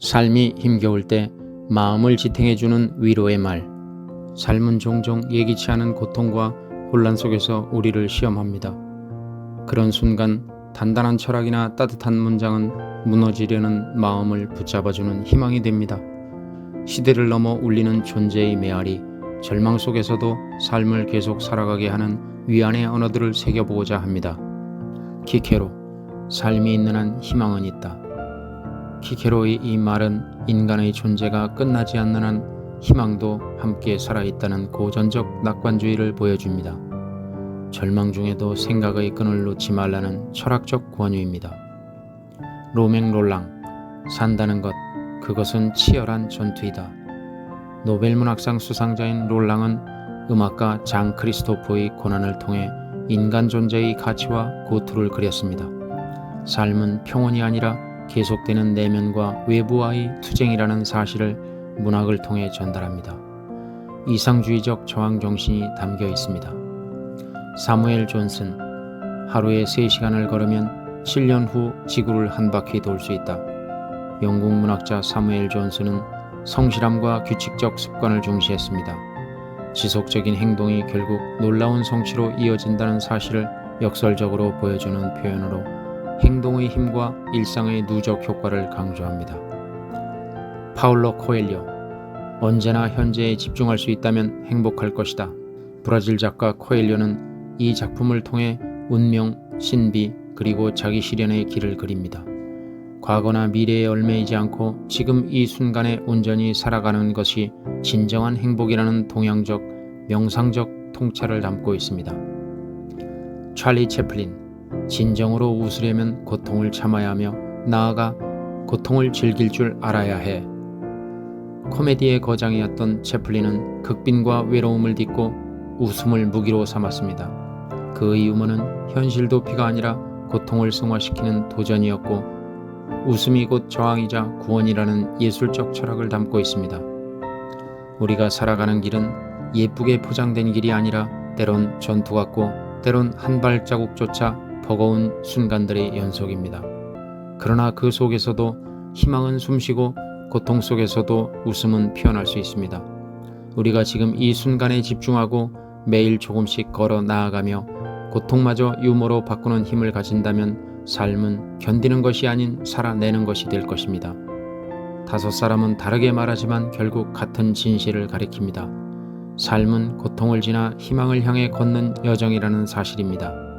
삶이 힘겨울 때 마음을 지탱해주는 위로의 말. 삶은 종종 예기치 않은 고통과 혼란 속에서 우리를 시험합니다. 그런 순간 단단한 철학이나 따뜻한 문장은 무너지려는 마음을 붙잡아주는 희망이 됩니다. 시대를 넘어 울리는 존재의 메아리, 절망 속에서도 삶을 계속 살아가게 하는 위안의 언어들을 새겨보고자 합니다. 키케로, 삶이 있는 한 희망은 있다. 키케로의 이 말은 인간의 존재가 끝나지 않는 한 희망도 함께 살아있다는 고전적 낙관주의를 보여줍니다. 절망 중에도 생각의 끈을 놓지 말라는 철학적 권유입니다. 로맹 롤랑, 산다는 것, 그것은 치열한 전투이다. 노벨 문학상 수상자인 롤랑은 음악가 장 크리스토퍼의 고난을 통해 인간 존재의 가치와 고투를 그렸습니다. 삶은 평온이 아니라 계속되는 내면과 외부와의 투쟁이라는 사실을 문학을 통해 전달합니다. 이상주의적 저항 정신이 담겨 있습니다. 사무엘 존슨 하루에 3시간을 걸으면 7년 후 지구를 한 바퀴 돌 수 있다. 영국 문학자 사무엘 존슨은 성실함과 규칙적 습관을 중시했습니다. 지속적인 행동이 결국 놀라운 성취로 이어진다는 사실을 역설적으로 보여주는 표현으로 행동의 힘과 일상의 누적 효과를 강조합니다. 파울로 코엘료 언제나 현재에 집중할 수 있다면 행복할 것이다. 브라질 작가 코엘료는 이 작품을 통해 운명, 신비, 그리고 자기 실현의 길을 그립니다. 과거나 미래에 얽매이지 않고 지금 이 순간에 온전히 살아가는 것이 진정한 행복이라는 동양적, 명상적 통찰을 담고 있습니다. 찰리 채플린, 진정으로 웃으려면 고통을 참아야 하며 나아가 고통을 즐길 줄 알아야 해. 코미디의 거장이었던 채플린은 극빈과 외로움을 딛고 웃음을 무기로 삼았습니다. 그의 유머는 현실 도피가 아니라 고통을 승화시키는 도전이었고 웃음이 곧 저항이자 구원이라는 예술적 철학을 담고 있습니다. 우리가 살아가는 길은 예쁘게 포장된 길이 아니라 때론 전투 같고 때론 한 발자국조차 버거운 순간들의 연속입니다. 그러나 그 속에서도 희망은 숨쉬고 고통 속에서도 웃음은 피어날 수 있습니다. 우리가 지금 이 순간에 집중하고 매일 조금씩 걸어 나아가며 고통마저 유머로 바꾸는 힘을 가진다면 삶은 견디는 것이 아닌 살아내는 것이 될 것입니다. 다섯 사람은 다르게 말하지만 결국 같은 진실을 가리킵니다. 삶은 고통을 지나 희망을 향해 걷는 여정이라는 사실입니다.